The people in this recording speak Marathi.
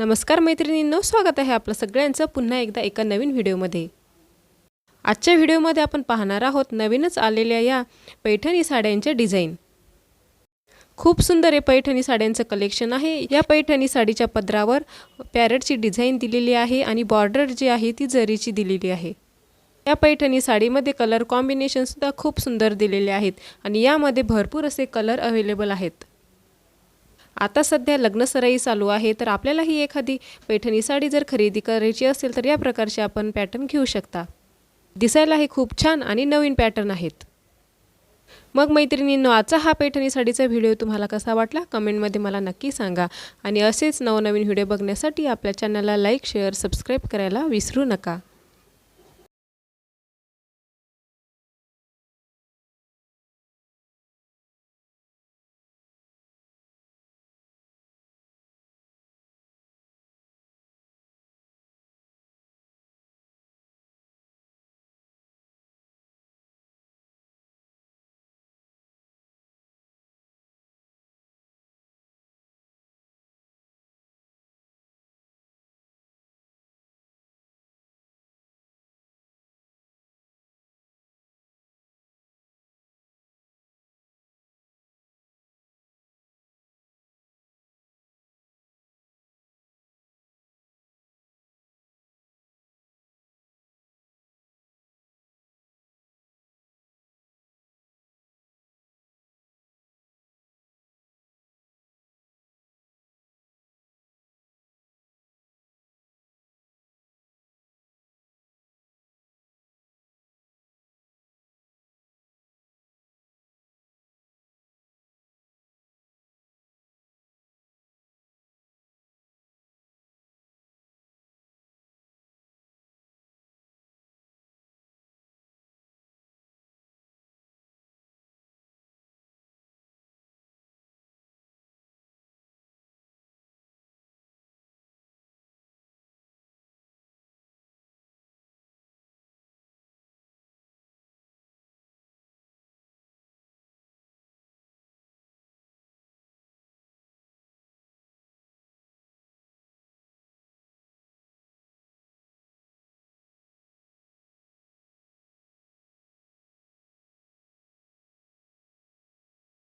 नमस्कार मैत्रिणींनो स्वागत आहे आपलं सगळ्यांचं पुन्हा एकदा एका नवीन व्हिडिओमध्ये. आजच्या व्हिडिओमध्ये आपण पाहणार आहोत नवीनच आलेल्या या पैठणी साड्यांचे डिझाईन. खूप सुंदर हे पैठणी साड्यांचं कलेक्शन आहे. या पैठणी साडीच्या पदरावर पॅरटची डिझाईन दिलेली आहे आणि बॉर्डर जी आहे ती जरीची दिलेली आहे. या पैठणी साडीमध्ये कलर कॉम्बिनेशनसुद्धा खूप सुंदर दिलेले आहेत आणि यामध्ये भरपूर असे कलर अवेलेबल आहेत. आता सध्या लग्नसराई चालू आहे तर आपल्यालाही एखादी पैठणी साडी जर खरेदी करायची असेल तर या प्रकारचे आपण पॅटर्न घेऊ शकता. दिसायलाही खूप छान आणि नवीन पॅटर्न आहेत. मग मैत्रिणींनो आजचा हा पैठणी साडीचा व्हिडिओ तुम्हाला कसा वाटला? कमेंटमध्ये मला नक्की सांगा. आणि असेच नवनवीन व्हिडिओ बघण्यासाठी आपल्या चॅनलला लाईक शेअर सबस्क्राईब करायला विसरू नका.